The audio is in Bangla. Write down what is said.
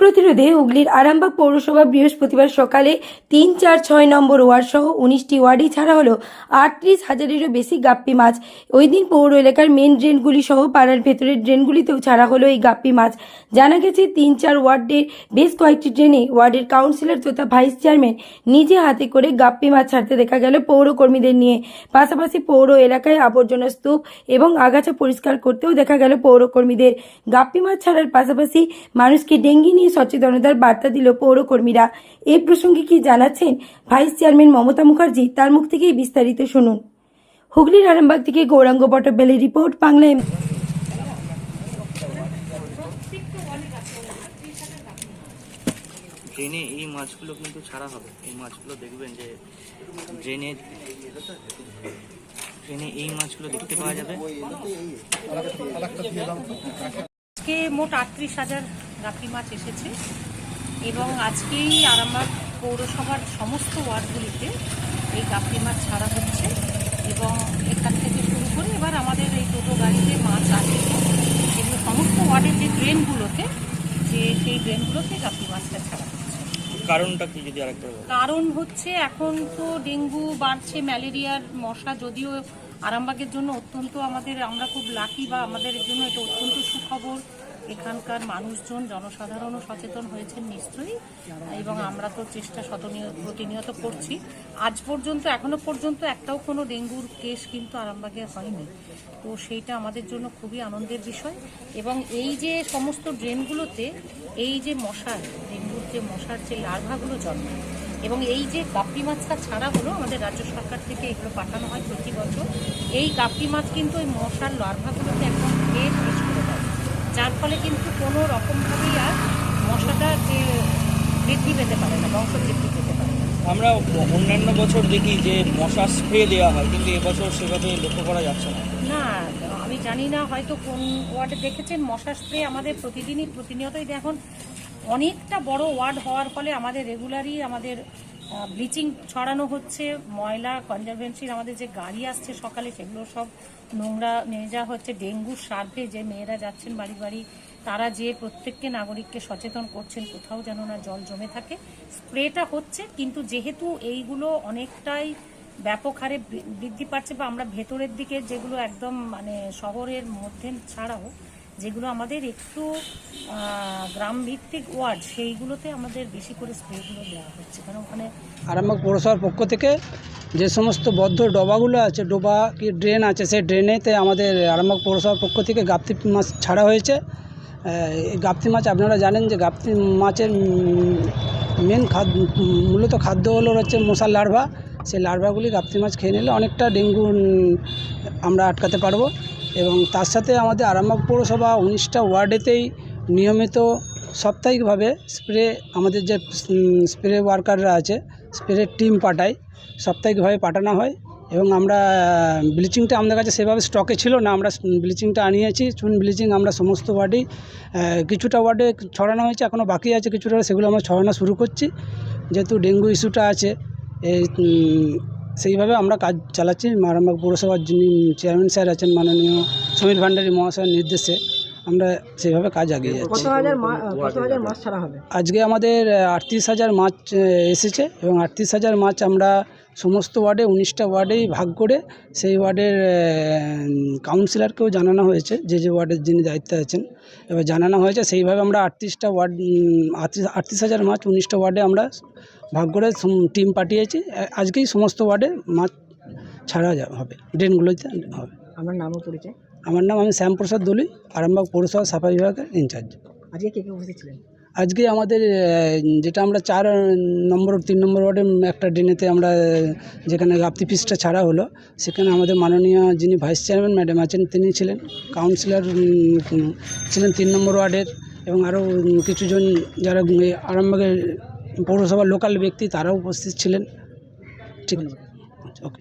প্রতিরোধে হুগলির আরামবাগ পৌরসভা বৃহস্পতিবার সকালে তিন চার ছয় নম্বর ওয়ার্ড সহ উনিশটি ওয়ার্ডে ছাড়া হলো আটত্রিশ হাজারেরও বেশি গাপ্পি মাছ। ওই দিন পৌর এলাকার মেন ড্রেনগুলি সহ পাড়ার ভেতরের ড্রেনগুলিতেও ছাড়া হলো এই গাপ্পি মাছ। জানা গেছে, তিন চার ওয়ার্ডের বেশ কয়েকটি ড্রেনে ওয়ার্ডের কাউন্সিলর তথা ভাইস চেয়ারম্যান নিজে হাতে করে গাপ্পি মাছ ছাড়তে দেখা গেল পৌর কর্মীদের নিয়ে। পাশাপাশি পৌর এলাকায় আবর্জনা স্তূপ এবং আগাছা পরিষ্কার করতেও দেখা গেল পৌর কর্মীদের গাপ্পি মাছ ছাড়ার পাশাপাশি মানুষকে ডেঙ্গি নিয়ে সচেতনতার বার্তা দিল পৌরকর্মীরা। এই প্রসঙ্গে কি জানাচ্ছেন ভাইস চেয়ারম্যান মমতা মুখার্জি তার মুখ থেকেই বিস্তারিত শুনুন। হুগলির আরামবাগ থেকে গৌরাঙ্গ পটবেলের রিপোর্ট বাংলায় ড্রেনে এই মাছগুলো কিন্তু ছাড়া হবে। এই মাছগুলো দেখবেন যে ড্রেনে ড্রেনে এই মাছগুলো দেখতে পাওয়া যাবে। আজকে মোট আটত্রিশ হাজার গাপি মাছ এসেছে। এবং আজকেই আরামবাগ পৌরসভার সমস্ত ওয়ার্ডগুলিতে এই গাপি মাছ ছাড়া হচ্ছে এবং এখান থেকে শুরু করে এবার আমাদের এই টোটো গাড়িতে মাছ আসছে সেগুলো সমস্ত ওয়ার্ডের যে ড্রেনগুলোতে যে সেই ড্রেনগুলোতে গাপি মাছটা ছাড়া হচ্ছে। কারণটা কি যদি কারণ হচ্ছে এখন তো ডেঙ্গু বাড়ছে ম্যালেরিয়ার মশা যদিও আরামবাগের জন্য অত্যন্ত আমাদের আমরা খুব লাকি বা আমাদের জন্য এটা অত্যন্ত সুখবর। এখানকার মানুষজন, জনসাধারণও সচেতন হয়েছেন নিশ্চয়ই, এবং আমরা তো চেষ্টা প্রতিনিয়ত করছি। আজ পর্যন্ত, এখনও পর্যন্ত একটাও কোনো ডেঙ্গুর কেস কিন্তু আরামবাগে হয়নি। তো সেইটা আমাদের জন্য খুবই আনন্দের বিষয়। এবং এই যে সমস্ত ড্রেনগুলোতে, এই যে মশার, ডেঙ্গুর যে মশার যে লার্ভাগুলো জন্মায় এবং এই যে গাপ্পি মাছটা ছাড়া হলো আমাদের রাজ্য সরকার থেকে এগুলো পাঠানো হয় প্রতি বছর, এই গাপ্পি মাছ কিন্তু ওই মশার লার্ভাগুলোকে একদম খেয়ে যার ফলে কিন্তু কোনো রকমভাবেই আর মশাটা যে বৃদ্ধি পেতে পারে না বংশ বৃদ্ধি পেতে পারে না। আমরা অন্যান্য বছর দেখি যে মশা স্প্রে দেওয়া হয় কিন্তু এবছর সেভাবে লক্ষ্য করা যাচ্ছে না। না আমি জানি না হয়তো কোন ওয়ার্ডে দেখেছেন মশা স্প্রে আমাদের প্রতিদিনই প্রতিনিয়তই এখন অনেকটা বড় ওয়ার্ড হওয়ার ফলে আমাদের রেগুলারই আমাদের ব্লিচিং ছড়ানো হচ্ছে, ময়লা, কনজারভেন্সির আমাদের যে গাড়ি আসছে সকালে, সেগুলো সব নোংরা নিয়ে যাওয়া হচ্ছে। ডেঙ্গুর সার্ভে, যে মেয়েরা যাচ্ছেন বাড়ি বাড়ি, তারা যে প্রত্যেককে নাগরিককে সচেতন করছেন, কোথাও যেন না জল জমে থাকে। স্প্রেটা হচ্ছে, কিন্তু যেহেতু এইগুলো অনেকটাই ব্যাপক হারে বৃদ্ধি পাচ্ছে বা আমরা ভেতরের দিকে যেগুলো একদম মানে শহরের মধ্যে ছাড়াও যেগুলো আমাদের একটু আহ, গ্রাম ভিত্তিক ওয়ার্ড সেইগুলোতে আমাদের বেশি করে স্প্রেগুলো দেওয়া হচ্ছে। কারণ ওখানে আরামবাগ পৌরসভার পক্ষ থেকে যে সমস্ত বদ্ধ ডবাগুলো আছে ডোবা কি ড্রেন আছে সেই ড্রেনেতে আমাদের আরামবাগ পৌরসভার পক্ষ থেকে গাপ্তি মাছ ছাড়া হয়েছে। এই গাপ্তি মাছ আপনারা জানেন যে গাপ্তি মাছের মেন খাদ্য মূলত খাদ্য হলো হচ্ছে মশার লার্ভা। সেই লার্ভাগুলি গাপ্তি মাছ খেয়ে নিলে অনেকটা ডেঙ্গু আমরা আটকাতে পারব। এবং তার সাথে আমাদের আরামবাগ পৌরসভা উনিশটা ওয়ার্ডেতেই নিয়মিত সাপ্তাহিকভাবে স্প্রে আমাদের যে স্প্রে ওয়ার্কাররা আছে স্প্রে টিম পাঠায়, সাপ্তাহিকভাবে পাঠানো হয় এবং আমরা ব্লিচিংটা আমাদের কাছে সেভাবে স্টকে ছিল না, আমরা ব্লিচিংটা আনিয়েছি, চুন ব্লিচিং আমরা সমস্ত ওয়ার্ডেই কিছুটা ওয়ার্ডে ছড়ানো হয়েছে এখনও বাকি আছে কিছুটা, সেগুলো আমরা ছড়ানো শুরু করছি। যেহেতু ডেঙ্গু ইস্যুটা আছে, এই সেইভাবে আমরা কাজ চালাচ্ছি। মারামবাগ পৌরসভার যিনি চেয়ারম্যান স্যার আছেন মাননীয় সমীর ভান্ডারী মহাশয়ের নির্দেশে। আমরা সেইভাবে কাজ আগিয়ে যাচ্ছি। আজকে আমাদের আটত্রিশ হাজার মাছ এসেছে এবং আটত্রিশ হাজার মাছ আমরা সমস্ত ওয়ার্ডে উনিশটা ওয়ার্ডেই ভাগ করে সেই ওয়ার্ডের কাউন্সিলরকেও জানানো হয়েছে যে যে ওয়ার্ডের যিনি দায়িত্বে আছেন। এবার জানানো হয়েছে সেইভাবে আমরা আটত্রিশটা ওয়ার্ড আটত্রিশ আটত্রিশ হাজার মাছ উনিশটা ওয়ার্ডে আমরা ভাগ করে টিম পাঠিয়েছি। আজকেই সমস্ত ওয়ার্ডে মাছ ছাড়া হবে ড্রেনগুলোতে হবে। আমার নামও পরিচয় আমার নাম আমি শ্যামপ্রসাদ দলুই আরামবাগ পৌরসভা সাফাই বিভাগের ইনচার্জ। আজকে কে কে উপস্থিত ছিলেন? আজকে আমাদের যেটা আমরা চার নম্বর তিন নম্বর ওয়ার্ডে একটা ড্রেনেতে আমরা যেখানে গাপ্তি পিসটা ছাড়া হলো সেখানে আমাদের মাননীয় যিনি ভাইস চেয়ারম্যান ম্যাডাম আছেন তিনি ছিলেন। কাউন্সিলর ছিলেন তিন নম্বর ওয়ার্ডের এবং আরও কিছুজন যারা আরামবাগের পৌরসভার লোকাল ব্যক্তি তারাও উপস্থিত ছিলেন। ঠিক আছে। ওকে।